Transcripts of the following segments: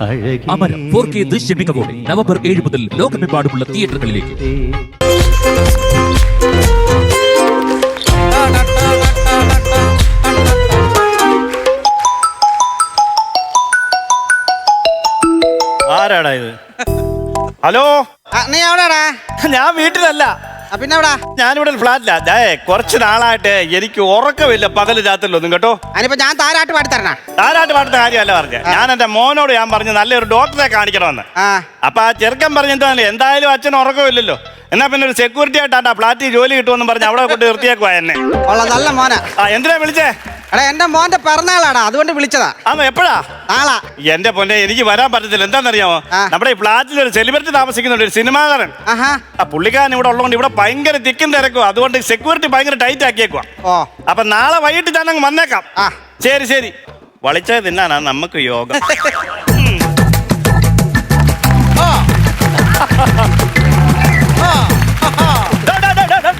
Amaram four K ദൃശ്യമികവോടെ November ഏഴ് മുതൽ ലോകമെമ്പാടുമുള്ള തിയേറ്ററുകളിലേക്ക്. ആരാടാ ഇത്? ഹലോ? നീ എവിടെടാ ഞാൻ വീട്ടിലല്ല. പിന്നെ എവിടാ ഞാനിവിടെ ഫ്ലാറ്റിലാ ദേ കുറച്ച് നാളായിട്ട് എനിക്ക് ഉറക്കമില്ല പകൽ രാത്രിയിലൊന്നും കേട്ടോ? അതിനിപ്പോ ഞാൻ താരാട്ട് പാടി തരണ താരാട്ട് പാടുന്ന കാര്യമല്ല പറഞ്ഞ. ഞാൻ എന്റെ മോനോട് ഞാൻ പറഞ്ഞു നല്ലൊരു ഡോക്ടറെ കാണിക്കണമെന്ന്. ആ. അപ്പൊ ആ ചെറുക്കൻ പറഞ്ഞു എന്താ എന്തായാലും അച്ഛൻ ഉറക്കമില്ലല്ലോ. എന്നാ പിന്നെ ഒരു സെക്യൂരിറ്റി ആയിട്ടാ ഫ്ലാറ്റിൽ ജോലി കിട്ടുമെന്ന് പറഞ്ഞ് അവിടെ കൊണ്ട് നിർത്തിയേക്കുവാ എന്നെ. ഉള്ള നല്ല മോനാ. ആ എന്തിനാ വിളിച്ചേ? എടാ എന്റെ മോന്റെ പിറന്നാളാടാ അതുകൊണ്ട് വിളിച്ചതാ. അന്ന് എപ്പോഴാ? നാളാ എന്റെ പൊന്നെ എനിക്ക് വരാൻ പറ്റത്തില്ല. എന്താണെന്നറിയാമോ? ആ. നമ്മുടെ ഈ ഫ്ലാറ്റിൽ ഒരു സെലിബ്രിറ്റി താമസിക്കുന്നുണ്ട് ഒരു സിനിമാകാരൻ. ആഹാ. ആ പുള്ളിക്കാരൻ ഇവിടെ ഉള്ളതുകൊണ്ട് ഇവിടെ ഭയങ്കര തിക്കും തിരക്കും. അതുകൊണ്ട് സെക്യൂരിറ്റി ഭയങ്കര ടൈറ്റ് ആക്കിയേക്കുവാ. ഓ. അപ്പൊ നാളെ വൈകിട്ട് ഞാൻ അങ്ങ് വന്നേക്കാം. ആ. ശരി ശരി. വളിച്ചത് തിന്നാനാ നമുക്ക് യോഗം. ഡാ, ഡാ, ഡാ, ഡാ, ഡാ.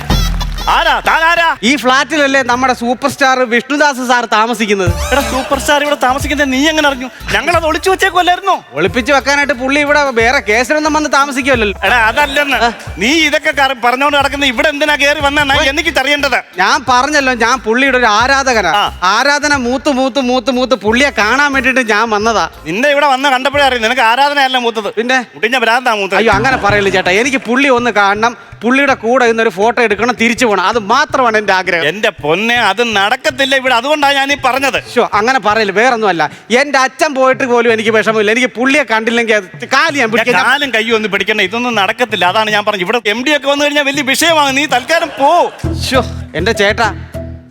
ആരാ? താനാരാ ഈ ഫ്ലാറ്റിലല്ലേ നമ്മുടെ സൂപ്പർ സ്റ്റാർ വിഷ്ണുദാസ് സാർ താമസിക്കുന്നത്? എടാ സൂപ്പർ സ്റ്റാർ ഇവിടെ താമസിക്കുന്നത് നീ എങ്ങനെ അറിഞ്ഞു? ഞങ്ങൾ അത് ഒളിച്ചു വെച്ചേക്കുമല്ലായിരുന്നു ഒളിപ്പിച്ച് വെക്കാനായിട്ട് പുള്ളി ഇവിടെ വേറെ കേസിലൊന്നും വന്ന് താമസിക്കുമല്ലോ എടാ അതല്ലെന്ന്. നീ ഇതൊക്കെ കറ- പറഞ്ഞോണ്ട് നടക്കുന്ന ഇവിടെ എന്തിനാ കയറി വന്നാ? എനിക്ക് അറിയേണ്ടത് ഞാൻ പറഞ്ഞല്ലോ ഞാൻ പുള്ളിയുടെ ഒരു ആരാധകനാ. ആ. ആരാധന മൂത്ത് മൂത്ത് മൂത്ത് മൂത്ത് പുള്ളിയെ കാണാൻ വേണ്ടിട്ട് ഞാൻ വന്നതാ. നിന്നെ ഇവിടെ വന്ന കണ്ടപ്പോഴേ അറിയാം നിനക്ക് ആരാധനയല്ല മൂത്തത്. പിന്നെ? കുട്ടിഞ്ഞ ഭ്രാന്താ മൂത്തത്. അയ്യോ അങ്ങനെ പറയല്ലേ ചേട്ടാ. എനിക്ക് പുള്ളി ഒന്ന് കാണണം. പുള്ളിയുടെ കൂടെ ഇന്നൊരു ഫോട്ടോ എടുക്കണം തിരിച്ചു പോകണം അത് മാത്രമാണ് എന്റെ ആഗ്രഹം. എന്റെ പൊന്നെ അത് നടക്കത്തില്ല ഇവിടെ. അതുകൊണ്ടാണ് ഞാൻ ഈ പറഞ്ഞത്. ശോ, അങ്ങനെ പറയില്ല വേറൊന്നുമല്ല. എന്റെ അച്ഛൻ പോയിട്ട് പോലും എനിക്ക് വിഷമമില്ല. എനിക്ക് പുള്ളിയെ കണ്ടില്ലെങ്കിൽ അത് കാൽ ഞാൻ പിടിക്കും. പിടിക്കാൻ കാലും കൈ ഒന്നും പിടിക്കണ്ട. ഇതൊന്നും നടക്കത്തില്ല. അതാണ് ഞാൻ പറഞ്ഞത്. ഇവിടെ എം ഡി ഒക്കെ വന്നു കഴിഞ്ഞാൽ വലിയ വിഷയമാണ്. നീ തൽക്കാലം പോ. ശോ, എന്റെ ചേട്ടാ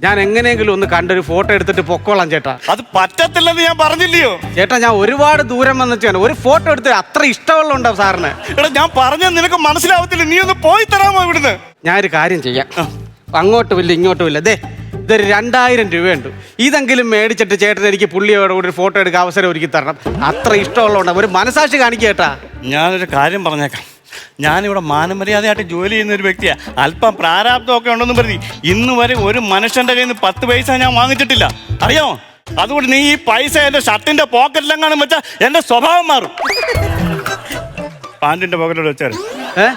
ഞാൻ എങ്ങനെയെങ്കിലും ഒന്ന് കണ്ടൊരു ഫോട്ടോ എടുത്തിട്ട് പൊക്കോളാം ചേട്ടാ. അത് പറ്റത്തില്ലെന്ന് ഞാൻ പറഞ്ഞില്ലയോ? ചേട്ടാ ഞാൻ ഒരുപാട് ദൂരം വന്നിട്ട് വെച്ചാണ് ഒരു ഫോട്ടോ എടുത്ത് അത്ര ഇഷ്ടമുള്ള സാറിന്? എടാ ഞാൻ പറഞ്ഞത് നിനക്ക് മനസ്സിലാവത്തില്ല. നീ ഒന്ന് പോയി തരാമോ ഇവിടുന്ന്? ഞാൻ ഒരു കാര്യം ചെയ്യാം. അങ്ങോട്ടും ഇങ്ങോട്ടുമില്ല. ദേ ഇതൊരു രണ്ടായിരം രൂപയുണ്ട്. ഇതെങ്കിലും മേടിച്ചിട്ട് ചേട്ടൻ എനിക്ക് പുള്ളിയോട് കൂടി ഫോട്ടോ എടുക്കാൻ അവസരം ഒരുക്കി തരണം. അത്ര ഇഷ്ടമുള്ളതുകൊണ്ട് ഒരു മനസാക്ഷി കാണിക്കേട്ടാ ഞാനൊരു കാര്യം പറഞ്ഞേക്കാം. ഞാനിവിടെ മാനമര്യാദയായിട്ട് ജോലി ചെയ്യുന്ന ഒരു വ്യക്തിയാ. അല്പം പ്രാരാബ്ദമൊക്കെ ഉണ്ടെന്ന് പറഞ്ഞു ഇന്ന് വരെ ഒരു മനുഷ്യന്റെ കയ്യിൽ നിന്ന് പത്ത് പൈസ ഞാൻ വാങ്ങിച്ചിട്ടില്ല. അറിയോ? അതുകൊണ്ട് നീ ഈ പൈസ എന്റെ ഷർട്ടിന്റെ പോക്കറ്റിലെങ്ങാനും വെച്ചാൽ എന്റെ സ്വഭാവം മാറും. പാന്റിന്റെ പോക്കറ്റിലോട്ട് വെച്ചാൽ ഏ?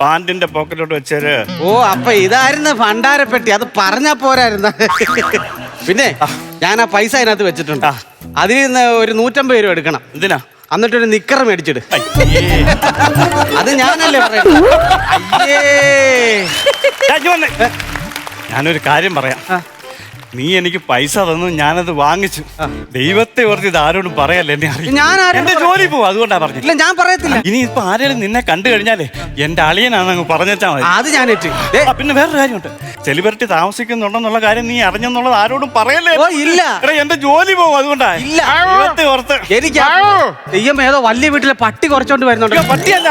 പാന്റിന്റെ പോക്കറ്റിലോട്ട് വെച്ചേര്. ഓ അപ്പൊ ഇതായിരുന്നു ഭണ്ഡാരപ്പെട്ടി അത് പറഞ്ഞ പോരായിരുന്ന. പിന്നെ ഞാൻ ആ പൈസ അതിനകത്ത് വെച്ചിട്ടുണ്ട്. അതിൽ നിന്ന് ഒരു നൂറ്റമ്പത് രൂപ എടുക്കണം. എന്തിനാ? എന്നിട്ടൊരു നിക്കർ മേടിച്ചിട്. അത് ഞാനല്ലേ പറയുന്നത് അയ്യേ. ദാ ഇങ്ങ് വന്നേ. ഞാനൊരു കാര്യം പറയാം. നീ എനിക്ക് പൈസ തന്നു ഞാനത് വാങ്ങിച്ചു. ദൈവത്തെ ഓർത്ത് ഇത് ആരോടും പറയല്ലേ എന്നെ അറിയാം? ഞാൻ ആരോടും എന്റെ ജോലി പോവും അതുകൊണ്ടാ പറഞ്ഞു ഇല്ല ഞാൻ പറയത്തില്ല. ഇനി ഇപ്പൊ ആരെങ്കിലും നിന്നെ കണ്ടു കഴിഞ്ഞാലേ എന്റെ അളിയനാണ് അങ്ങ് പറഞ്ഞാ മതി. അത് ഞാൻ ഏറ്റ് ദേ, ആ, പിന്നെ വേറൊരു കാര്യമുണ്ട്. സെലിബ്രിറ്റി താമസിക്കുന്നുണ്ടെന്നുള്ള കാര്യം നീ അറിഞ്ഞെന്നുള്ളത് ആരോടും പറയല്ലേ? ഓ ഇല്ല. എടാ എന്റെ ജോലി പോവും അതുകൊണ്ടാ. ഇല്ല. ദൈവത്തെ ഓർത്ത്. എനിക്ക് തെയ്യം ഏതോ വലിയ വീട്ടിലെ പട്ടി കുറച്ചോണ്ട് വരുന്നുണ്ട്. അയ്യോ, പട്ടിയല്ല.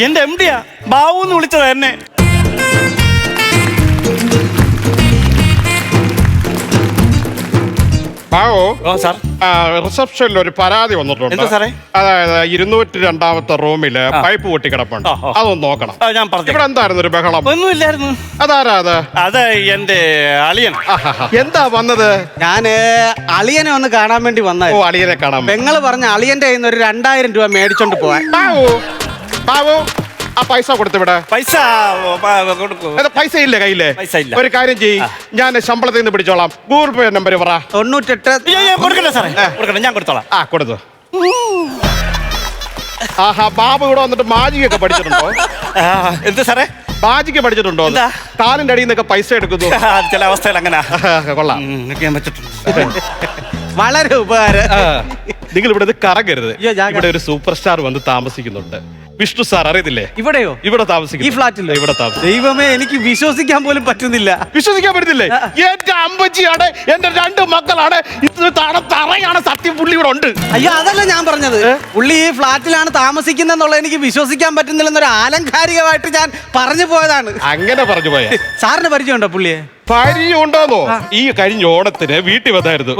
എന്റെ എം ഡിയാ ബാബു എന്ന് വിളിച്ചതാ എന്നെ. ബാവു ഓ സാർ. റിസപ്ഷനിൽ ഒരു പരാതി വന്നിട്ടുണ്ട്. എന്താ സാറേ? അതായത് ഇരുന്നൂറ്റി രണ്ടാമത്തെ റൂമിൽ പൈപ്പ് പൊട്ടിക്കിടപ്പുണ്ട് ആ, ആ. അതൊന്ന് നോക്കണം. ആ, ഞാൻ പറഞ്ഞു ഇവിടെ എന്തായിരുന്നു ഒരു ബഹളം? ഒന്നുമില്ലായിരുന്നു. അതാരാ അത്? അത് എന്റെ അളിയൻ. ആഹാഹാ. എന്താ വന്നത്? ഞാൻ അളിയനെ ഒന്ന് കാണാൻ വേണ്ടി ഓ വന്നായിരുന്നു അളിയനെ കാണാൻ പെങ്ങൾ പറഞ്ഞ അളിയന്റെ കയ്യിൽ നിന്ന് ഒരു രണ്ടായിരം രൂപ മേടിച്ചോണ്ട് പോവാൻ. ബാവു ബാവു ആ പൈസ കൊടുത്തിവിടെ പൈസ കൊടുക്കും. അത് പൈസ ഇല്ല കയ്യിൽ? പൈസ ഇല്ല. ഒരു കാര്യം ചെയ്യ്. ഞാൻ ശമ്പളത്തിൽ നിന്ന് പിടിച്ചോളാം. ഗൂഗിൾ പേ നമ്പർ പറ. തൊണ്ണൂറ്റെട്ട് അയ്യോ, അയ്യോ, കൊടുക്കണ്ട സാറേ. കൊടുക്കണ്ട ഞാൻ കൊടുത്തോളാം. ആ കൊടുത്തു. ആഹാ ബാബു ഇവിടെ വന്നിട്ട് മാജിക് പഠിച്ചിട്ടുണ്ടോ? ആ, എന്ത് സാറേ? മാജിക് പഠിച്ചിട്ടുണ്ടോ? എന്താ? കാലിന്റെ അടിയിൽ നിന്നൊക്കെ പൈസ എടുക്കുന്നു. ആ, ചില അവസ്ഥയിൽ അങ്ങനെ. ആഹാ, കൊള്ളാം. ഞാൻ വെച്ചിട്ടുണ്ട്. വളരെ ഉപകാരം. നിങ്ങൾ ഇവിടെ ഇത് കറങ്ങരുത്. അയ്യോ, ഞാൻ ഇവിടെ ഒരു സൂപ്പർ സ്റ്റാർ വന്ന് താമസിക്കുന്നുണ്ട്. വിഷ്ണു സാർ അറിയത്തില്ലേ? ഇവിടെയോ? ഇവിടെ താമസിക്കും ഈ ഫ്ലാറ്റിൽ ഇവിടെ താമസിക്കും ദൈവമേ എനിക്ക് വിശ്വസിക്കാൻ പോലും പറ്റുന്നില്ല. വിശ്വസിക്കാൻ പറ്റുന്നില്ലേ എന്റെ അമ്പച്ചിയാണ് എന്റെ രണ്ട് മക്കളാണ്. ഇത് തറ തറയാണ് സത്യം പുള്ളി ഇവിടെ ഉണ്ട്. അയ്യോ അതല്ല ഞാൻ പറഞ്ഞത്. പുള്ളി ഈ ഫ്ലാറ്റിലാണ് താമസിക്കുന്നെന്നുള്ളത് എനിക്ക് വിശ്വസിക്കാൻ പറ്റുന്നില്ലെന്നൊരു ആലങ്കാരികമായിട്ട് ഞാൻ പറഞ്ഞു പോയതാണ്. അങ്ങനെ പറഞ്ഞു പോയ. സാറിന് പരിചയമുണ്ടോ പുള്ളിയെ? ഭാര്യ ഉണ്ടോന്നോ? ഈ കഴിഞ്ഞ ഓണത്തിന് വീട്ടിൽ വന്നായിരുന്നു.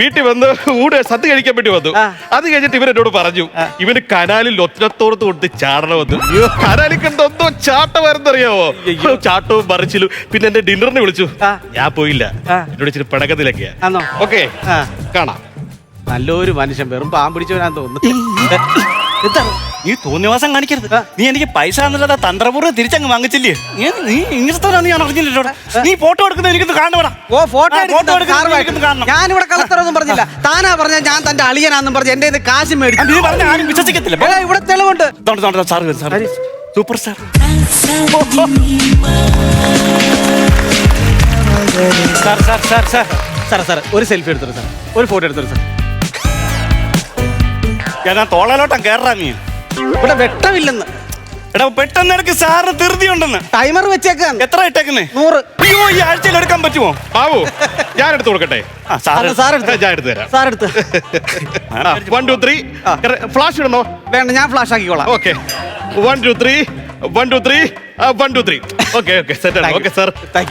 വീട്ടിൽ വന്ന് ഊടെ സദ്യ കഴിക്കാൻ വേണ്ടി വന്നു. അത് കഴിഞ്ഞിട്ട് ഇവൻ എന്നോട് പറഞ്ഞു ഇവന് കനാലിൽ ഒറ്റത്തോടത്ത് കൊടുത്ത് ചാടണമെന്ന്. കനാലിൽ കണ്ട എന്തോ ചാട്ടമായിരുന്നറിയാവോ? ചാട്ടവും മറിച്ചിലും. പിന്നെ എന്റെ ഡിന്നറിന് വിളിച്ചു. ഞാൻ പോയില്ല. എന്നോട് ഇച്ചിരി പിണക്കത്തിലൊക്കെയാ. ഓക്കെ. കാണാം. നല്ലൊരു മനുഷ്യൻ വെറും പാമ്പ് പിടിച്ചവനാന്ന് തോന്നുന്നു എന്താണ് നീ തോന്നിവാസം കാണിക്കരുത്. നീ എനിക്ക് പൈസ എന്നുള്ളത് തന്ത്രപൂർവം തിരിച്ചങ്ങ് വാങ്ങിച്ചില്ലേ? നീ- ഇങ്ങനത്തെ ഞാൻ അറിഞ്ഞില്ലല്ലോ നീ ഫോട്ടോ എടുക്കുന്നത് എനിക്കൊന്ന് കാണണോടാ ഓ ഫോട്ടോ ഫോട്ടോ എടുക്കുന്ന എടുക്കുന്നത് കാണണം. ഞാനിവിടെ കളത്തറൊന്നും പറഞ്ഞില്ല. താനാ പറഞ്ഞ ഞാൻ തന്റെ അളിയനാന്നും പറഞ്ഞ് എന്റെ ഇത് കാശ് മേടിച്ചു. നീ പറഞ്ഞ ആരും വിശ്വസിക്കത്തില്ല. ഇവിടെ തെളിവുണ്ട്. Sir sir super star sir sir sir sir. Sir sir ഒരു സെൽഫി എടുത്തു സാർ ഒരു ഫോട്ടോ എടുത്തു സാർ ഞാൻ തോളലോട്ടം കേറാ നീ ഇവിടെ വെട്ടമില്ലെന്ന്. എടാ പെട്ടെന്ന് ഇടയ്ക്ക് സാറിന് ധൃതി ഉണ്ടെന്ന് ടൈമർ വെച്ചേക്കാൻ എത്ര ഇട്ടേക്കുന്നേ? നൂറ്. അയ്യോ ഈ ആഴ്ചയിൽ എടുക്കാൻ പറ്റുമോ? ആവോ ഞാൻ എടുത്തു കൊടുക്കട്ടെ? ആ സാറ്. സാർ എടുത്തു ഞാൻ എടുത്തു തരാം. സാർ എടുത്ത് വൺ ടു ത്രീ ഫ്ലാഷ് ഇടണോ വേണ്ട ഞാൻ flash ആക്കിക്കോളാം. Okay one two three one two three one two three okay okay set ആണ്. Thank you. Okay sir Thank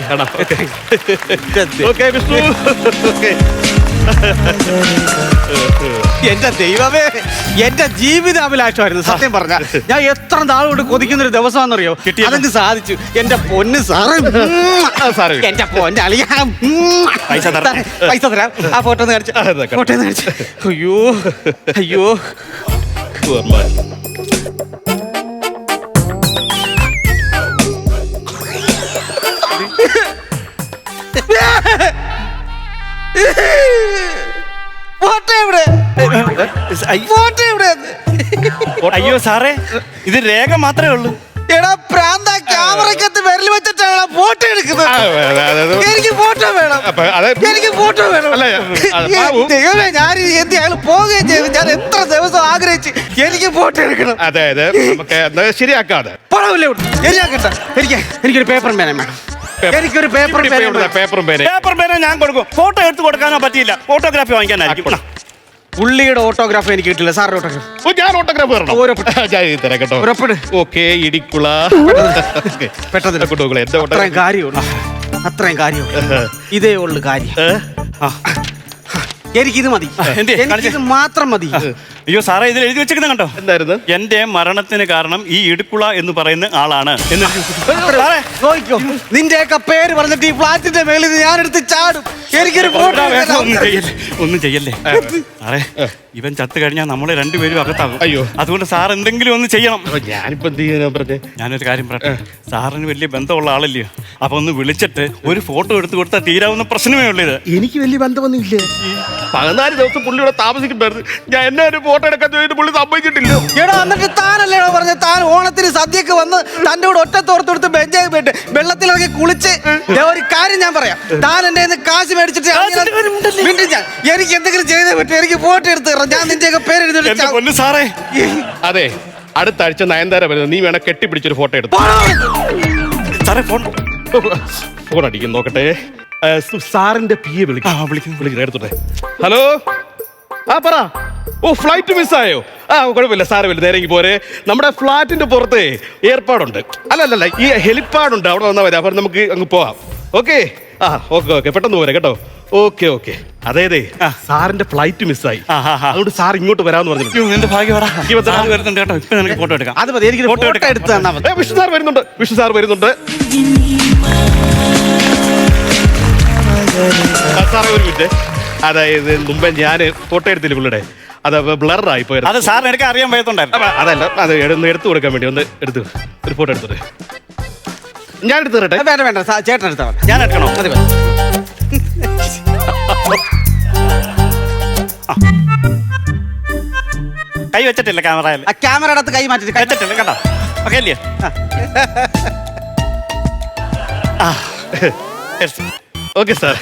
you. Okay Vishnu okay എന്റെ ദൈവമേ എന്റെ ജീവിതാഭിലാഷമായിരുന്നു സത്യം പറഞ്ഞ ഞാൻ എത്ര നാളുകൊണ്ട് കൊതിക്കുന്ന ഒരു ദിവസമാണെന്നറിയോ. അതെനിക്ക് സാധിച്ചു. എന്റെ പൊന്ന് സാറ് സാറ്. എന്റെ പൊന്നെ അളിയ പൈസ തരാം. പൈസ തരാം. ആ ഫോട്ടോ കാണിച്ചു. ഫോട്ടോ കാണിച്ചു. അയ്യോ അയ്യോ. അയ്യോ സാറേ ഇത് രേഖ മാത്രമേ ഉള്ളൂ. എടാ പ്രാന്ത ക്യാമറക്കത്ത് വിരൽ വെച്ചിട്ടാണ് ഫോട്ടോ എടുക്കുന്നത്. എനിക്ക് ഫോട്ടോ വേണം. അത്. എനിക്ക് ഫോട്ടോ വേണം. അത്. ദൈവമേ ഞാൻ എന്ത് അയാൾ പോവുകയും ചെയ്തു ഞാൻ എത്ര ദിവസം ആഗ്രഹിച്ച് എനിക്ക് ഫോട്ടോ എടുക്കണം. അതെ നമുക്ക് എന്നാ ശരിയാക്കാതെ പണമില്ല ശരിയാക്കട്ടെ. എനിക്ക് എനിക്കൊരു പേപ്പർ വേണം വേണം. എനിക്കൊരു പേപ്പർ പേപ്പറും പേനെ പേപ്പർ പേന ഞാൻ കൊടുക്കും. ഫോട്ടോ എടുത്ത് കൊടുക്കാനോ പറ്റിയില്ല. ഫോട്ടോഗ്രാഫി വാങ്ങിക്കാനായിരിക്കും. പുള്ളിയുടെ ഓട്ടോഗ്രാഫ് എനിക്ക് കിട്ടില്ല. Sir autograph. ഞാൻ ഓട്ടോഗ്രാഫ് തരണം തരാം കേട്ടോ. ഓക്കെ ഇടിക്കുള. പെട്ടെന്ന്. കൊണ്ടുപോകളെ എന്താ അത്രയും കാര്യമുള്ളൂ. അത്രയും കാര്യമുള്ളൂ. ഇതേ ഉള്ളു കാര്യം. എനിക്കിത് മതി. എനിക്കിത് മാത്രം മതി. അയ്യോ സാറേ ഇതിൽ എഴുതി വെച്ചിരിക്കുന്ന കണ്ടോ? എന്തായിരുന്നു? എന്റെ മരണത്തിന് കാരണം ഈ ഇടുക്കുള എന്ന് പറയുന്ന ആളാണ്. എന്ന്. സാറേ, നോക്കിക്കോ. നിന്റെയൊക്കെ പേര് പറഞ്ഞിട്ട് ഈ ഫ്ലാറ്റിന്റെ മേളിൽ ഞാൻ എടുത്ത് ചാടും. എനിക്കൊരു ഫോട്ടോ ഒന്നും ചെയ്യല്ലേ? ഒന്നും ചെയ്യല്ലേ? സാറേ ഇവൻ ചത്തു കഴിഞ്ഞാൽ നമ്മളെ രണ്ടുപേരും അകത്താകും. അയ്യോ. അതുകൊണ്ട് സാർ എന്തെങ്കിലും ഒന്ന് ചെയ്യണം. അപ്പൊ ഞാനിപ്പോ എന്ത് പറഞ്ഞേ? ഞാനൊരു കാര്യം പറയട്ടെ. സാറിന് വലിയ ബന്ധമുള്ള ആളല്ലേ? അപ്പൊ ഒന്ന് വിളിച്ചിട്ട് ഒരു ഫോട്ടോ എടുത്ത് കൊടുത്താൽ തീരാവുന്ന പ്രശ്നമേ ഉള്ളൂ ഇത്. എനിക്ക് വലിയ ബന്ധമൊന്നും ഇല്ലേ? പതിനാല് ദിവസം പുള്ളിയുടെ താമസിക്കുന്നുണ്ടായിരുന്നു ഞാൻ എന്നെ ഒരു ഫോട്ടോ എടുക്കാൻ ചോദിച്ചിട്ട് പുള്ളി സമ്മതിച്ചിട്ടില്ല. എടാ എന്നിട്ട് താനല്ലേടോ പറഞ്ഞ താൻ ഓണത്തിന് സദ്യക്ക് വന്ന് തന്റെ കൂടെ ഒറ്റ തോർത്തെടുത്ത് ബെഞ്ചായി പോയിട്ട് വെള്ളത്തിലിറങ്ങി കുളിച്ച് ദേ ഒരു കാര്യം ഞാൻ പറയാം. താൻ എന്റെ കയ്യിന്ന് കാശ് മേടിച്ചിട്ട് ഉണ്ടല്ലേ? ഞാൻ. എനിക്ക് എന്തെങ്കിലും ചെയ്തേ പറ്റും. എനിക്ക് ഫോട്ടോ എടുത്ത് തരണം. ഞാൻ നിന്റെയൊക്കെ പേര് എഴുതി എന്റെ സാറേ. അതെ അടുത്ത ആഴ്ച നയൻതാര വരുന്നത്. നീ വേണം കെട്ടിപ്പിടിച്ചൊരു ഫോട്ടോ എടുത്തു. സാറേ ഫോൺ ഫോൺ അടിക്കും നോക്കട്ടെ. ആ, സു- സാറിന്റെ പി എ വിളിക്കും. ആ വിളിക്കുന്നു വിളിക്കണം എടുത്തോട്ടെ ഹലോ? ആ പറ. ഓ ഫ്ലൈറ്റ് മിസ്സായോ ആ കുഴപ്പമില്ല സാരമില്ല നേരെങ്കിൽ പോരെ. നമ്മുടെ ഫ്ലാറ്റിന്റെ പുറത്ത് ഏർപ്പാടുണ്ട്. അല്ല അല്ല അല്ല ഈ ഹെലിപ്പാടുണ്ട് അവിടെ വന്നാൽ മതി. അപ്പം നമുക്ക് അങ്ങ് പോവാം. ഓക്കെ? ആ ഓക്കെ ഓക്കെ പെട്ടെന്ന് പോരെ കേട്ടോ. Okay okay. അതേതേ ആ. സാറിന്റെ ഫ്ലൈറ്റ് മിസ്സായി. അതുകൊണ്ട് സാർ ഇങ്ങോട്ട് വരാന്ന് പറഞ്ഞു എന്റെ ഭാഗ്യം ഫോട്ടോ എടുക്കാം. അത് മതി എനിക്ക് ഫോട്ടോ എടുത്ത് വിഷ്ണു സാർ വരുന്നുണ്ട്. സാർ വരുന്നുണ്ട്. ആ, സാറേ ഒരു മിനിറ്റ്. അതായത് മുമ്പേ ഞാൻ ഫോട്ടോ എടുത്തില്ല പുള്ളിയുടെ? അത് ബ്ലറായി പോയത് അത് സാറിന് എനിക്ക് അറിയാൻ പോയതുണ്ടായിരുന്നു അപ്പൊ അതല്ല അത് എടുത്ത് എടുത്തു കൊടുക്കാൻ വേണ്ടി ഒന്ന് എടുത്തു ഒരു ഫോട്ടോ എടുത്തിട്ട് ഞാൻ എടുത്തു തരട്ടെ? വേണ്ട വേണ്ട സാ- ചേട്ടൻ എടുത്താ മതി. ഞാൻ എടുക്കണോ? മതി മതി. കൈ വെച്ചിട്ടില്ല ക്യാമറയിൽ. ആ ക്യാമറ അടുത്ത് കൈ മാറ്റി കൈ- വെച്ചിട്ടില്ല കേട്ടോ ഓക്കെ അല്ലേ. ഓക്കെ സാർ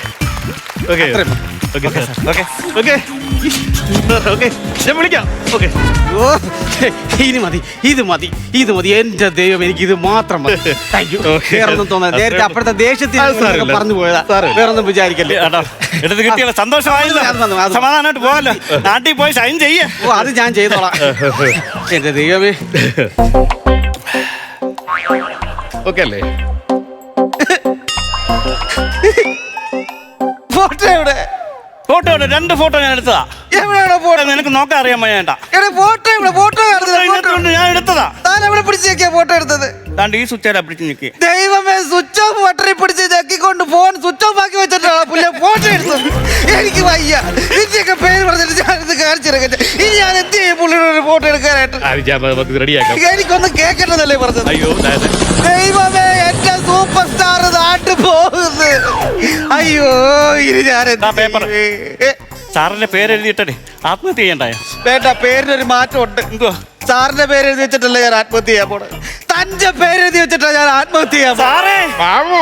ഓക്കെ അത്രയും മതി. ഓക്കെ ഓക്കെ ഓക്കെ ഓക്കെ ഞാൻ വിളിക്കാം. ഓക്കെ ഓ, ഇനി മതി ഇത് മതി ഇത് മതി. എന്റെ ദൈവം എനിക്ക് ഇത് മാത്രം മതി. Thank you Okay. വേറൊന്നും തോന്നുന്നത് നേരത്തെ അപ്പോഴത്തെ ദേഷ്യത്തിൽ അത് സാരമില്ല. ഇതൊക്കെ പറഞ്ഞു പോയതാ. സാരമില്ല. വേറൊന്നും വിചാരിക്കല്ലേ? കേട്ടോ എടുത്ത് സന്തോഷമായില്ലോ. അത് വന്നു, അത് വന്നു. സമാധാനമായിട്ട് പോവല്ലോ നാട്ടിൽ പോയി സൈൻ ചെയ്യേ. ഓ അത് ഞാൻ ചെയ്തോളാം. എന്റെ ദൈവമേ. ഓക്കെ അല്ലേ? ഫോട്ടോ ഫോട്ടോ ഉണ്ട്. രണ്ട് ഫോട്ടോ ഞാൻ എടുത്തതാ. എവിടെയാണോ ഫോട്ടോ നിനക്ക് നോക്കാൻ അറിയാൻ വേണ്ട ഫോട്ടോ ഇവിടെ ഫോട്ടോ ഇതിനകത്തുണ്ട്, ഞാൻ എടുത്തതാ. താൻ എവിടെ പിടിച്ച് ഞെക്കിയ ഫോട്ടോ എടുത്തത്? താണ്ട് ഈ സ്വിച്ചാരാ പിടിച്ച് നിൽക്കുക ദൈവമേ സ്വിച്ച് ഓഫ് ബട്ടറി പിടിച്ച് ഞെക്കിക്കൊണ്ട് ഫോൺ സ്വിച്ച് ഓഫ് ആക്കി വെച്ചിട്ടാണ് പുള്ളിയെ ഫോട്ടോ എടുത്തത്. എനിക്ക് വയ്യ. ഇതിന്റെയൊക്കെ പേര് പറഞ്ഞിട്ട് ഞാനിത് കാണിച്ചെടുക്കട്ടെ ഇനി ഞാൻ എന്ത് ചെയ്യും പുള്ളിയുടെ ഒരു ഫോട്ടോ എടുക്കാനായിട്ട്? ഞാൻ റെഡിയാക്കാം. എനിക്കൊന്ന് കേൾക്കണമെന്നല്ലേ പറഞ്ഞത്? അയ്യോ. ദൈവമേ എന്റെ സൂപ്പർ സ്റ്റാർ നാട്ടു പോകുന്നു. അയ്യോ ഇനി ഞാൻ എന്താ ദാ പേപ്പർ. സാറിന്റെ പേര് എഴുതിയിട്ടേ ആത്മഹത്യ ചെയ്യണ്ടായ? വേണ്ട പേരിനൊരു മാറ്റമുണ്ട്. എന്തുവാ? സാറിന്റെ പേര് എഴുതി വെച്ചിട്ടല്ല ഞാൻ ആത്മഹത്യ ചെയ്യാൻ പോണത്? തന്റെ പേര് എഴുതി വെച്ചിട്ടാ ഞാൻ ആത്മഹത്യ ചെയ്യാൻ പോണത്. സാറേ! ബാബു!